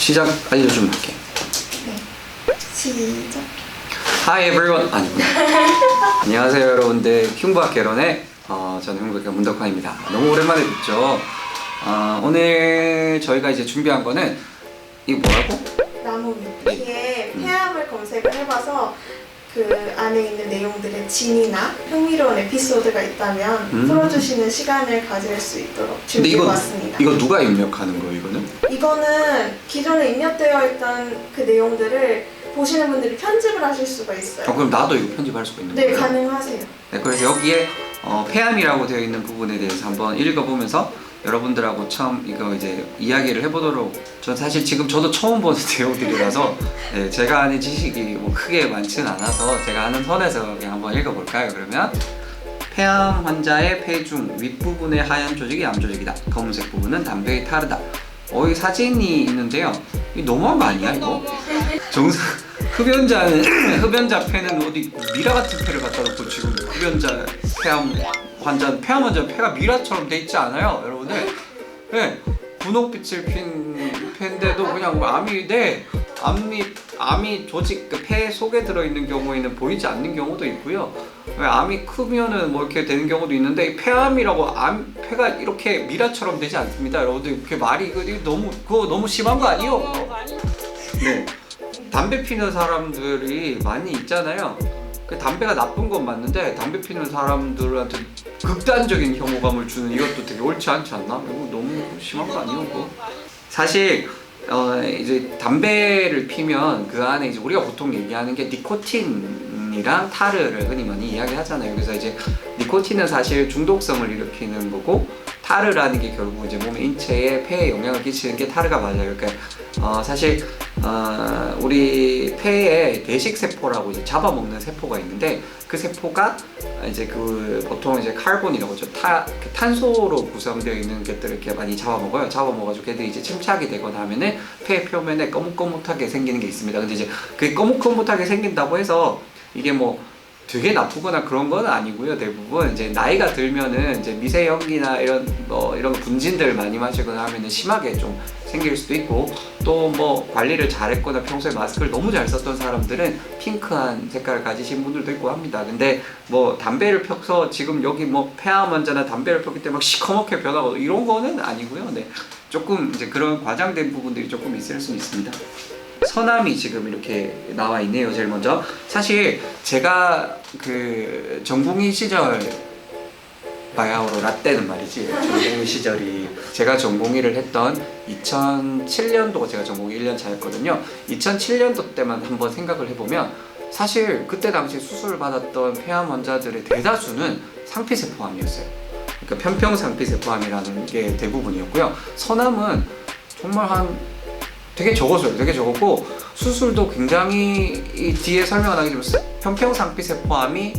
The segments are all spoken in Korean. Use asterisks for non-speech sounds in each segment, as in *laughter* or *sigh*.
시작 알려주면 할게. 시작. Hi everyone. 아니구나. *laughs* 안녕하세요 여러분들. 흉부학 개론의 어, 저는 흉부학교 문덕환입니다. 너무 오랜만에 뵙죠. 어, 오늘 저희가 이제 준비한 거는 이거 뭐라고? 그 안에 있는 내용들의 진이나 흥미로운 에피소드가 있다면 음. 풀어주시는 시간을 가질 수 있도록 근데 이거 준비해봤습니다. 이거 누가 입력하는 거예요 이거는? 이거는 기존에 입력되어 있던 그 내용들을 보시는 분들이 편집을 하실 수가 있어요. 어, 그럼 나도 이거 편집할 수가 있는 네, 거예요? 가능하세요. 네, 그래서 여기에 어, 폐암이라고 되어 있는 부분에 대해서 한번 읽어보면서 여러분들하고 처음 이거 이제 이야기를 해보도록. 전 사실 지금 저도 처음 보는 *laughs* 내용들이라서 네, 제가 아는 지식이 뭐 크게 많지는 않아서 제가 아는 선에서 그냥 한번 읽어볼까요? 그러면 폐암 환자의 폐중 윗부분의 하얀 조직이 암 조직이다. 검은색 부분은 담배의 타르다. 어, 이 사진이 있는데요. 이 너무한 거 아니야 이거? 정상 *laughs* 흡연자는 *clears throat* 흡연자 폐는 어디 미라 같은 폐를 갖다 놓고 지금 흡연자 폐암 환자 폐암 환자 폐가 미라처럼 돼 있지 않아요, 여러분들? 네, 분홍빛을 핀 폐인데도 그냥 뭐 암이 네 암이 암이 조직 그 폐 속에 들어 있는 경우에는 보이지 않는 경우도 있고요. 왜 암이 크면은 뭐 이렇게 되는 경우도 있는데 이 폐암이라고 암 폐가 이렇게 미라처럼 되지 않습니다, 여러분들. 그 말이 이거 너무 그거 너무 심한 거 아니에요? 네. 담배 피는 사람들이 많이 있잖아요. 그 담배가 나쁜 건 맞는데 담배 피는 사람들한테 극단적인 혐오감을 주는 이것도 되게 옳지 않지 않나? 이거 너무 심한 거 그거? 사실 어 이제 담배를 피면 그 안에 이제 우리가 보통 얘기하는 게 니코틴이랑 타르를 흔히 많이 이야기하잖아요. 그래서 이제 니코틴은 사실 중독성을 일으키는 거고 타르라는 게 결국 이제 몸의 인체에 폐에 영향을 끼치는 게 타르가 맞아요. 그러니까 어, 사실 어, 우리 폐에 대식 세포라고 이제 잡아먹는 세포가 있는데 그 세포가 이제 그 보통 이제 카본이라고 하죠. 타, 그 탄소로 구성되어 있는 것들을 이렇게 많이 잡아먹어요. 잡아먹어가지고 걔들이 이제 침착이 되거나 하면은 폐 표면에 거뭇거뭇하게 생기는 게 있습니다. 근데 이제 그게 거뭇거뭇하게 생긴다고 해서 이게 뭐 되게 나쁘거나 그런 건 아니고요. 대부분 이제 나이가 들면은 이제 미세 연기나 이런 뭐 이런 분진들 많이 마시거나 하면은 심하게 좀 생길 수도 있고 또 뭐 관리를 잘했거나 평소에 마스크를 너무 잘 썼던 사람들은 핑크한 색깔을 가지신 분들도 있고 합니다. 근데 뭐 담배를 펴서 지금 여기 뭐 폐암 환자나 담배를 폈기 때문에 막 시커멓게 변하고 이런 거는 아니고요. 네. 조금 이제 그런 과장된 부분들이 조금 있을 수 있습니다. 서남이 지금 이렇게 나와 있네요. 제일 먼저 사실 제가 그 전공의 시절 바야흐로 라떼는 말이지 전공의 시절이 제가 전공의를 했던 2007년도가 제가 전공의 1년 차였거든요. 2007년도 때만 한번 생각을 해보면 사실 그때 당시 수술을 받았던 폐암 환자들의 대다수는 상피세포암이었어요. 그러니까 편평 상피세포암이라는 게 대부분이었고요. 서남은 정말 한 되게 적었어요. 되게 적었고 수술도 굉장히 이 뒤에 설명을 하기 좀 편평 상피 세포암이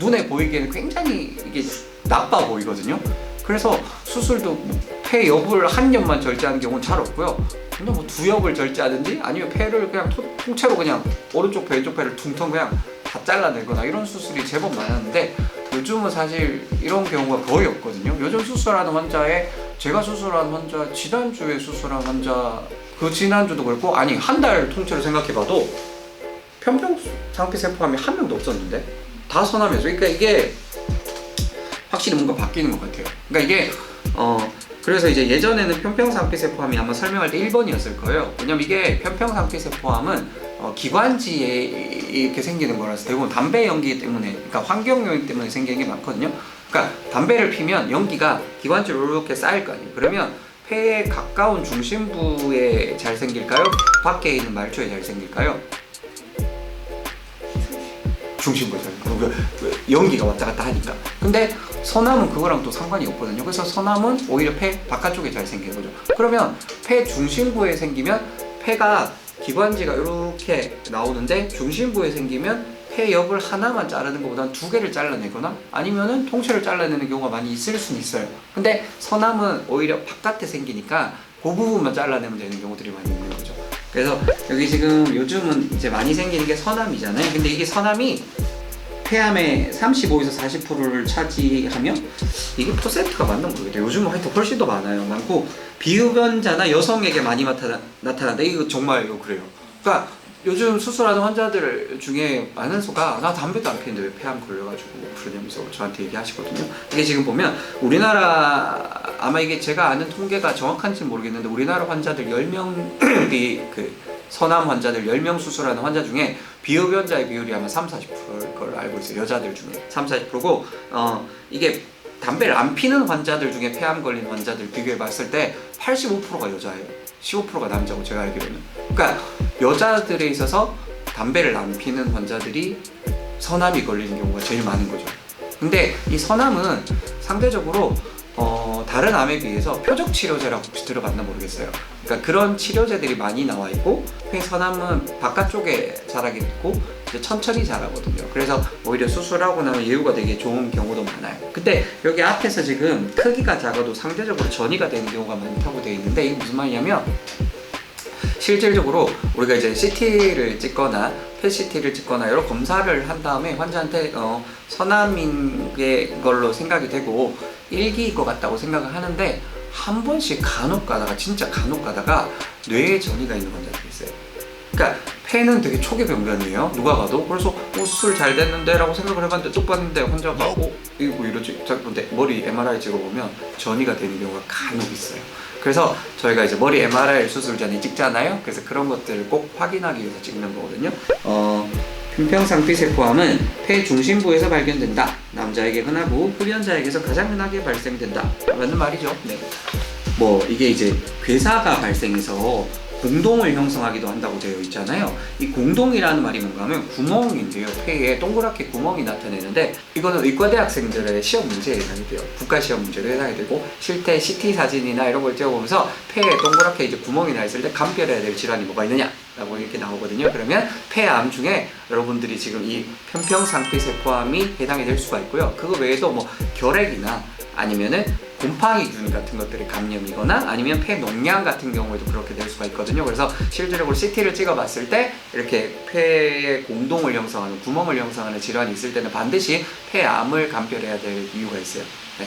눈에 보이기에는 굉장히 이게 나빠 보이거든요. 그래서 수술도 폐 옆을 한 옆만 절제하는 경우는 잘 없고요. 근데 뭐두 옆을 절제하든지 아니면 폐를 그냥 토- 통째로 그냥 오른쪽 폐 왼쪽 폐를 퉁퉁 그냥 다 잘라내거나 이런 수술이 제법 많았는데 요즘은 사실 이런 경우가 거의 없거든요. 요즘 수술하는 환자에 제가 수술한 환자 지난주에 수술한 환자 그 지난주도 그렇고 아니 한 달 통째로 생각해봐도 편평 상피 세포암이 한 명도 없었는데 다 선암이었어요. 그러니까 이게 확실히 뭔가 바뀌는 것 같아요. 그러니까 이게 어 그래서 이제 예전에는 편평상피세포암이 아마 설명할 때 1번이었을 거예요. 왜냐면 이게 편평상피세포암은 어, 기관지에 이렇게 생기는 거라서 대부분 담배 연기 때문에, 그러니까 환경 요인 때문에 생기는 게 많거든요. 그러니까 담배를 피면 연기가 기관지로 이렇게 쌓일 거 아니에요. 그러면 폐에 가까운 중심부에 잘 생길까요? 밖에 있는 말초에 잘 생길까요? 중심부에 잘 연기가 왔다 갔다 하니까. 근데 서남은 그거랑 또 상관이 없거든요. 그래서 서남은 오히려 폐 바깥쪽에 잘 생기는 거죠. 그러면 폐 중심부에 생기면 폐가 기관지가 이렇게 나오는데 중심부에 생기면 폐 옆을 하나만 자르는 것보다는 두 개를 잘라내거나 아니면은 통째로 잘라내는 경우가 많이 있을 수는 있어요. 근데 서남은 오히려 바깥에 생기니까 그 부분만 잘라내면 되는 경우들이 많이 있는 거죠. 그래서 여기 지금 요즘은 이제 많이 생기는 게 서남이잖아요. 근데 이게 서남이 폐암의 35에서 40%를 차지하면 이게 퍼센트가 맞나 모르겠어요. 요즘은 하여튼 훨씬 더 많아요. 많고 비흡연자나 여성에게 많이 나타나, 나타난다. 이거 정말 이거 그래요. 그러니까 요즘 수술하는 환자들 중에 많은 수가 나 담배도 안 피는데 왜 폐암 걸려가지고 그러냐면서 저한테 얘기하시거든요. 이게 지금 보면 우리나라 아마 이게 제가 아는 통계가 정확한지 는 모르겠는데 우리나라 환자들 10명이 *clears throat* 그 서남 환자들 10명 수술하는 환자 중에 비흡연자의 비율이 아마 3, 40%일 걸 알고 있어요. 여자들 중에 3, 40%고 어 이게 담배를 안 피는 환자들 중에 폐암 걸린 환자들 비교해 봤을 때 85%가 여자예요. 15%가 남자고 제가 알기로는. 그러니까 여자들에 있어서 담배를 안 피는 환자들이 서남이 걸리는 경우가 제일 많은 거죠. 근데 이 서남은 상대적으로 어, 다른 암에 비해서 표적 치료제라고 혹시 들어봤나 모르겠어요. 그러니까 그런 치료제들이 많이 나와 있고 폐 서남은 바깥쪽에 자라게 이제 천천히 자라거든요. 그래서 오히려 수술하고 나면 예후가 되게 좋은 경우도 많아요. 근데 여기 앞에서 지금 크기가 작아도 상대적으로 전이가 되는 경우가 많다고 되어 있는데 이게 무슨 말이냐면 실질적으로 우리가 이제 CT를 찍거나 펫CT를 찍거나 여러 검사를 한 다음에 환자한테 어, 게 걸로 생각이 되고 일기일 것 같다고 생각을 하는데 한 번씩 간혹 가다가 진짜 간혹 가다가 뇌에 전이가 있는 환자들이 있어요. 그러니까 폐는 되게 초기 병변이에요. 누가 봐도 그래서 어, 수술 잘 됐는데라고 생각을 해봤는데 뚝 봤는데 환자가 어 이거 뭐 이러지? 자 근데 머리 MRI 찍어보면 전이가 되는 경우가 간혹 있어요. 그래서 저희가 이제 머리 MRI 수술 전에 찍잖아요. 그래서 그런 것들을 꼭 확인하기 위해서 찍는 거거든요. 어, 흉평상피세포암은 폐 중심부에서 발견된다. 남자에게 흔하고 흡연자에게서 가장 흔하게 발생된다. 맞는 말이죠. 네. 뭐 이게 이제 괴사가 발생해서 공동을 형성하기도 한다고 되어 있잖아요. 이 공동이라는 말이 뭔가 하면 구멍인데요. 폐에 동그랗게 구멍이 나타내는데 이거는 의과대 학생들의 시험 문제에 해당이 돼요. 국가 시험 문제로 해당이 되고 실제 CT 사진이나 이런 걸 찍어보면서 폐에 동그랗게 이제 구멍이 나 있을 때 감별해야 될 질환이 뭐가 있느냐 라고 이렇게 나오거든요. 그러면 폐암 중에 여러분들이 지금 이 편평상피세포암이 해당이 될 수가 있고요. 그거 외에도 뭐 결핵이나 아니면은 곰팡이 균 같은 것들이 감염이거나 아니면 폐 농양 같은 경우에도 그렇게 될 수가 있거든요. 그래서 실질적으로 CT를 찍어봤을 때 이렇게 폐에 공동을 형성하는 구멍을 형성하는 질환이 있을 때는 반드시 폐암을 감별해야 될 이유가 있어요. 네.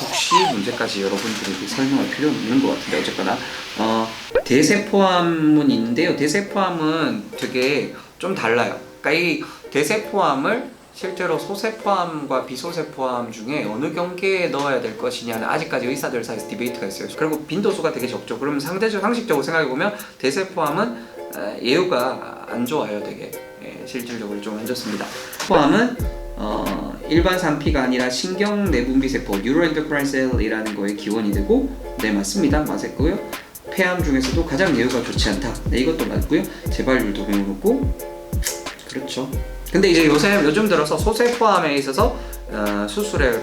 혹시 문제까지 여러분들에게 설명할 필요는 있는 것 같은데 어쨌거나 어, 대세포암은 있는데요. 대세포암은 되게 좀 달라요. 그러니까 이 대세포암을 실제로 소세포암과 비소세포암 중에 어느 경계에 넣어야 될 것이냐는 아직까지 의사들 사이에서 디베이트가 있어요. 그리고 빈도수가 되게 적죠. 그러면 상대적 상식적으로 생각해 보면 대세포암은 에, 예후가 안 좋아요, 되게 예, 실질적으로 좀 안 좋습니다. 포암은 어, 일반 산피가 아니라 신경 내분비 세포 뉴로엔도크라인 셀이라는 거에 기원이 되고 네 맞습니다 맞았고요 폐암 중에서도 가장 예후가 좋지 않다 네 이것도 맞고요 재발률도 매우 높고 그렇죠 근데 이제 요새 요즘 들어서 소세포암에 있어서 어, 수술의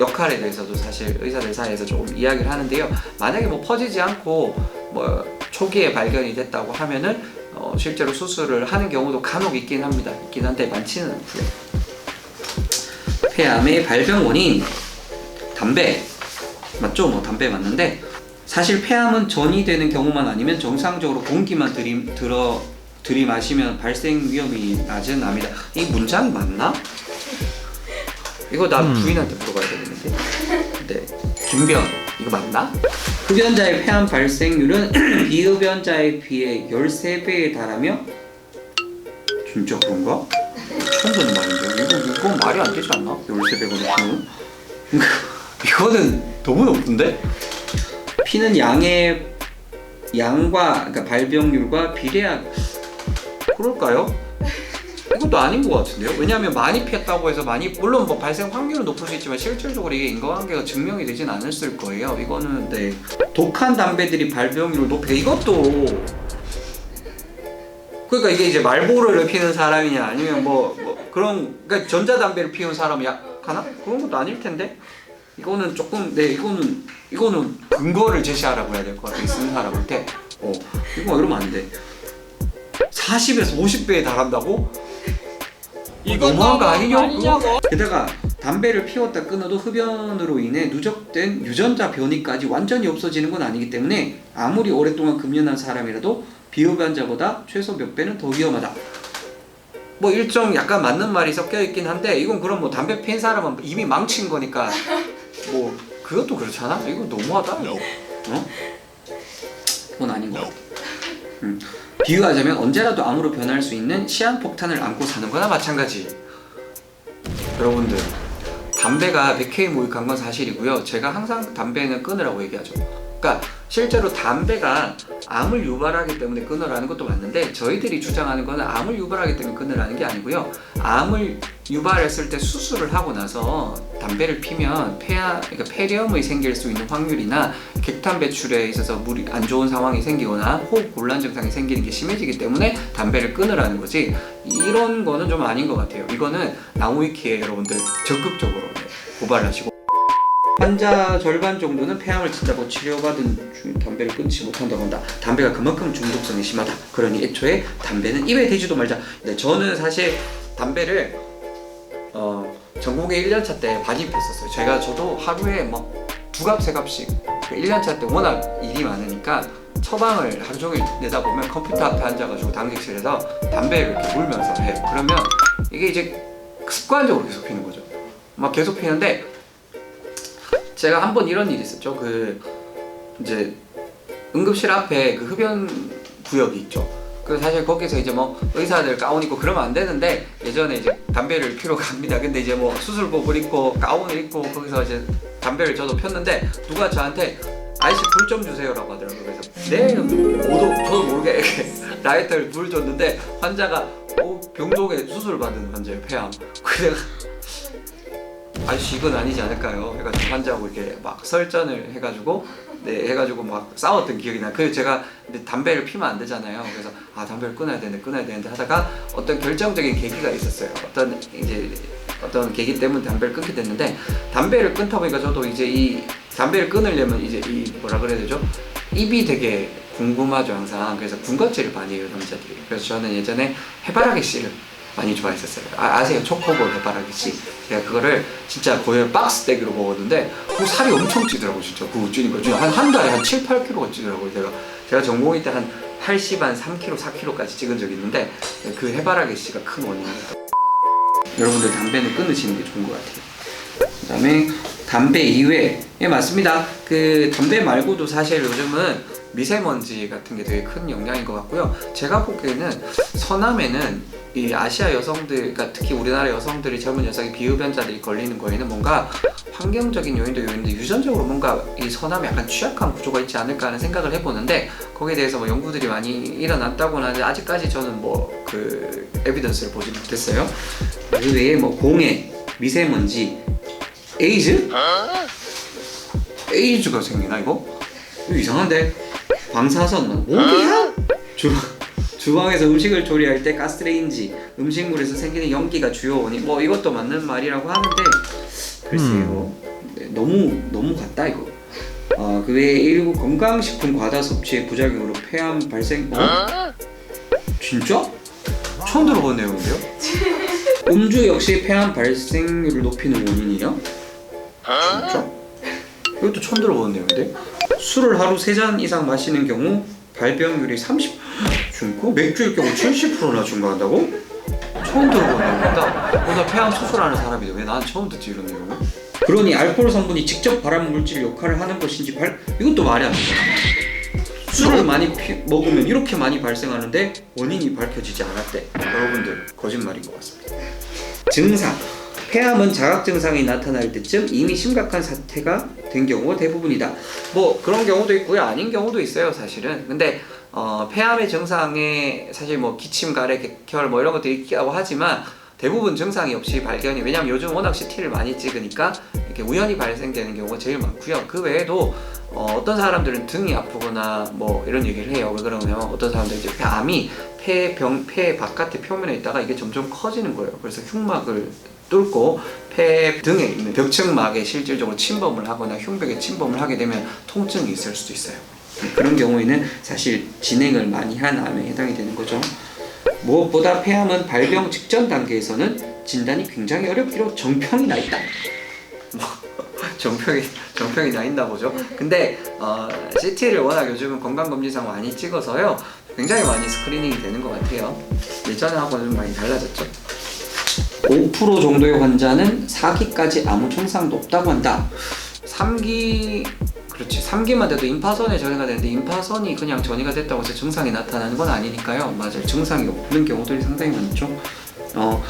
역할에 대해서도 사실 의사들 사이에서 조금 이야기를 하는데요. 만약에 뭐 퍼지지 않고 뭐 초기에 발견이 됐다고 하면은 어, 실제로 수술을 하는 경우도 간혹 있긴 합니다. 있긴 한데 많지는 않고요. 폐암의 발병 원인 담배. 맞죠? 뭐 담배 맞는데 사실 폐암은 전이 되는 경우만 아니면 정상적으로 공기만 들이, 들어 들이마시면 발생 위험이 낮은 암이다. 이 문장이 맞나? 이거 나 음. 부인한테 물어봐야 되겠는데. 네. 김변 이거 맞나? 흡연자의 폐암 발생률은 비흡연자에 비해 13배에 달하며 진짜 그런가? 처음 듣는 말인데 이거 이건 말이 안 되지 않나? 13배가 높으면 *laughs* 이거는 너무 높은데? 피는 양의 양과 그러니까 발병률과 비례한 그럴까요? 이것도 아닌 것 같은데요. 왜냐하면 많이 피했다고 해서 많이 물론 뭐 발생 확률은 높을 수 있지만 실질적으로 이게 인과관계가 증명이 되진 않았을 거예요. 이거는 네 독한 담배들이 발병률을 높여 이것도 그러니까 이게 이제 말보로를 피는 사람이냐 아니면 뭐, 뭐 그런 그러니까 전자담배를 피우는 사람이 약하나 그런 것도 아닐 텐데 이거는 조금 네 이거는 이거는 근거를 제시하라고 해야 될 것 같아 쓰는 사람한테 어 이거 이러면 안 돼 40에서 50배에 달한다고? 이거 너무한 거 아니냐고? 게다가 담배를 피웠다 끊어도 흡연으로 인해 누적된 유전자 변이까지 완전히 없어지는 건 아니기 때문에 아무리 오랫동안 금연한 사람이라도 비흡연자보다 최소 몇 배는 더 위험하다. 뭐 일종 약간 맞는 말이 섞여 있긴 한데 이건 그럼 뭐 담배 피는 사람은 이미 망친 거니까 *laughs* 뭐 그것도 그렇잖아. 이거 너무하다. 이거. 어? 그건 아닌 것 같아. 음. *laughs* 비유하자면 언제라도 암으로 변할 수 있는 시한폭탄을 안고 사는 거나 마찬가지. 여러분들 담배가 100K 모익한 건 사실이고요. 제가 항상 담배는 끊으라고 얘기하죠. 그러니까 실제로 담배가 암을 유발하기 때문에 끊으라는 것도 맞는데 저희들이 주장하는 거는 암을 유발하기 때문에 끊으라는 게 아니고요. 암을 유발했을 때 수술을 하고 나서 담배를 피면 폐암, 그러니까 폐렴이 생길 수 있는 확률이나 객탄 배출에 있어서 물이 안 좋은 상황이 생기거나 호흡 곤란 증상이 생기는 게 심해지기 때문에 담배를 끊으라는 거지 이런 거는 좀 아닌 것 같아요. 이거는 나무위키에 여러분들 적극적으로 네, 고발하시고 환자 절반 정도는 폐암을 진다고 치료받은 중 담배를 끊지 못한다고 한다. 담배가 그만큼 중독성이 심하다. 그러니 애초에 담배는 입에 대지도 말자. 네, 저는 사실 담배를 어, 전공의 1년차 때 많이 폈었어요. 제가 저도 하루에 막 두 갑, 세 갑씩 1년차 때 워낙 일이 많으니까 처방을 하루 종일 내다 보면 컴퓨터 앞에 앉아가지고 당직실에서 담배를 이렇게 물면서 해요. 그러면 이게 이제 습관적으로 계속 피는 거죠. 막 계속 피는데 제가 한 번 이런 일이 있었죠. 그 이제 응급실 앞에 그 흡연 구역이 있죠. 그 사실 거기서 이제 뭐 의사들 가운 입고 그러면 안 되는데 예전에 이제 담배를 피러 갑니다. 근데 이제 뭐 수술복을 입고 가운을 입고 거기서 이제 담배를 저도 폈는데 누가 저한테 아저씨 불 좀 주세요라고 하더라고요. 그래서 네, 모두 저도 모르게 *laughs* 라이터를 불 줬는데 환자가 어, 병동에 수술 받은 환자예요 폐암. 그래가 아저씨 이건 아니지 않을까요? 해가지고 환자하고 이렇게 막 설전을 해가지고 네 해가지고 막 싸웠던 기억이 나. 그래서 제가 담배를 피면 안 되잖아요. 그래서 아 담배를 끊어야 되는데 끊어야 되는데 하다가 어떤 결정적인 계기가 있었어요. 어떤 이제 어떤 계기 때문에 담배를 끊게 됐는데 담배를 끊다 보니까 저도 이제 이 담배를 끊으려면 이제 이 뭐라 그래야 되죠? 입이 되게 궁금하죠 항상. 그래서 군것질을 많이 해요 남자들이. 그래서 저는 예전에 해바라기 씨를 많이 좋아했었어요. 아, 아세요? 초코볼 해바라기 씨. 제가 그거를 진짜 거의 박스 떼기로 먹었는데 그 살이 엄청 찌더라고 진짜. 그거 찌니까. 진짜 한, 한 달에 한 7, 8kg가 찌더라고요 제가. 제가 전공이 때한 80, 한 3kg, 4kg까지 찍은 적이 있는데 그 해바라기 씨가 큰 원인입니다. 여러분들 담배는 끊으시는 게 좋은 것 같아요. 그 다음에 담배 이외 예 맞습니다. 그 담배 말고도 사실 요즘은 미세먼지 같은 게 되게 큰 영향인 것 같고요. 제가 보기에는 서남에는 이 아시아 여성들, 그러니까 특히 우리나라 여성들이 젊은 여성이 비흡연자들이 걸리는 거에는 뭔가 환경적인 요인도 요인인데 유전적으로 뭔가 이 서남에 약간 취약한 구조가 있지 않을까 하는 생각을 해보는데 거기에 대해서 뭐 연구들이 많이 일어났다고는 하는데 아직까지 저는 뭐 그 에비던스를 보지 못했어요. 그 외에 뭐 공해, 미세먼지, 에이즈? 에이즈가 생기나 이거? 이거 이상한데 방사선, 오디야? 주로 주방에서 음식을 조리할 때 가스레인지, 음식물에서 생기는 연기가 주요 원인. 뭐 이것도 맞는 말이라고 하는데 글쎄요. 네, 너무 너무 같다 이거. 아, 그 외에 일부 건강식품 과다 섭취의 부작용으로 폐암 발생. 어? 진짜? 처음 들어본 내용인데요? *laughs* 음주 역시 폐암 발생률을 높이는 원인이요? 진짜? 이것도 처음 들어본 내용인데? 술을 하루 3잔 이상 마시는 경우 발병률이 30 증가? 맥주일 경우 70%나 증가한다고? 처음 내용이다. 어, 나 폐암 수술하는 사람인데 왜 난 처음 듣지 이런 내용을? 그러니 알코올 성분이 직접 발암 물질 역할을 하는 것인지 발 이것도 말이 안 되잖아. 술을 많이 피, 먹으면 이렇게 많이 발생하는데 원인이 밝혀지지 않았대. 여러분들 거짓말인 것 같습니다. 증상 폐암은 자각 증상이 나타날 때쯤 이미 심각한 사태가 된 경우가 대부분이다. 뭐 그런 경우도 있고요, 아닌 경우도 있어요, 사실은. 근데 어, 폐암의 증상에 사실 뭐 기침, 가래, 객혈 뭐 이런 것도 있다고 하지만 대부분 증상이 없이 발견이 왜냐면 요즘 워낙 CT를 많이 찍으니까 이렇게 우연히 발생되는 경우가 제일 많고요. 그 외에도 어, 어떤 사람들은 등이 아프거나 뭐 이런 얘기를 해요. 왜 그러냐면 어떤 사람들은 이제 폐암이 폐 병 폐 바깥의 표면에 있다가 이게 점점 커지는 거예요. 그래서 흉막을 뚫고 폐 등에 있는 벽층막에 실질적으로 침범을 하거나 흉벽에 침범을 하게 되면 통증이 있을 수도 있어요. 그런 경우에는 사실 진행을 많이 한 암에 해당이 되는 거죠. 무엇보다 폐암은 발병 직전 단계에서는 진단이 굉장히 어렵기로 정평이 나 있다. 뭐, *laughs* 정평이 정평이 나 있나 보죠. 근데 어, CT를 워낙 요즘은 건강검진상 많이 찍어서요. 굉장히 많이 스크리닝이 되는 것 같아요. 예전하고는 좀 많이 달라졌죠. 5% 정도의 환자는 4기까지 아무 증상도 없다고 한다. 3기 그렇지 3기만 돼도 임파선에 전이가 되는데 임파선이 그냥 전이가 됐다고 해서 증상이 나타나는 건 아니니까요. 맞아요. 증상이 없는 경우들이 상당히 많죠. 어,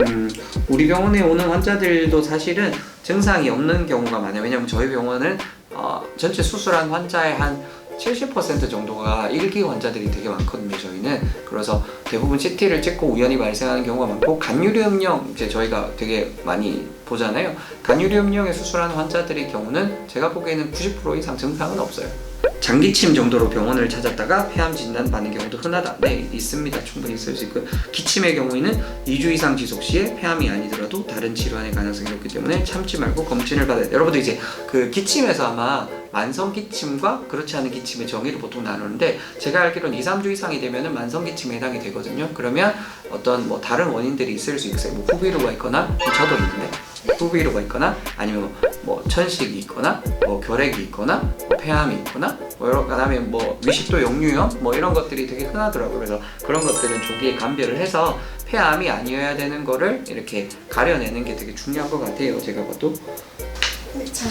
음, 우리 병원에 오는 환자들도 사실은 증상이 없는 경우가 많아요. 왜냐면 저희 병원은 어, 전체 수술한 환자의 한 70% 정도가 1기 환자들이 되게 많거든요, 저희는. 그래서 대부분 CT를 찍고 우연히 발생하는 경우가 많고, 간유리음령, 이제 저희가 되게 많이 보잖아요. 간유리음령에 수술한 환자들의 경우는 제가 보기에는 90% 이상 증상은 없어요. 장기침 정도로 병원을 찾았다가 폐암 진단 받는 경우도 흔하다. 네, 있습니다. 충분히 있을 수 있고 기침의 경우에는 2주 이상 지속 시에 폐암이 아니더라도 다른 질환의 가능성이 높기 때문에 참지 말고 검진을 받아야 돼요. 여러분들 이제 그 기침에서 아마 만성 기침과 그렇지 않은 기침의 정의를 보통 나누는데 제가 알기로는 2, 3주 이상이 되면은 만성 기침에 해당이 되거든요. 그러면 어떤 뭐 다른 원인들이 있을 수 있어요. 뭐 후비루가 있거나 저도 있는데 후비루가 있거나 아니면 뭐 천식이 있거나 뭐 결핵이 있거나 뭐 폐암이 있거나 뭐 여러 그다음에 뭐 위식도 역류염 뭐 이런 것들이 되게 흔하더라고요. 그래서 그런 것들은 조기에 감별을 해서 폐암이 아니어야 되는 거를 이렇게 가려내는 게 되게 중요한 것 같아요. 제가 봐도 네, 참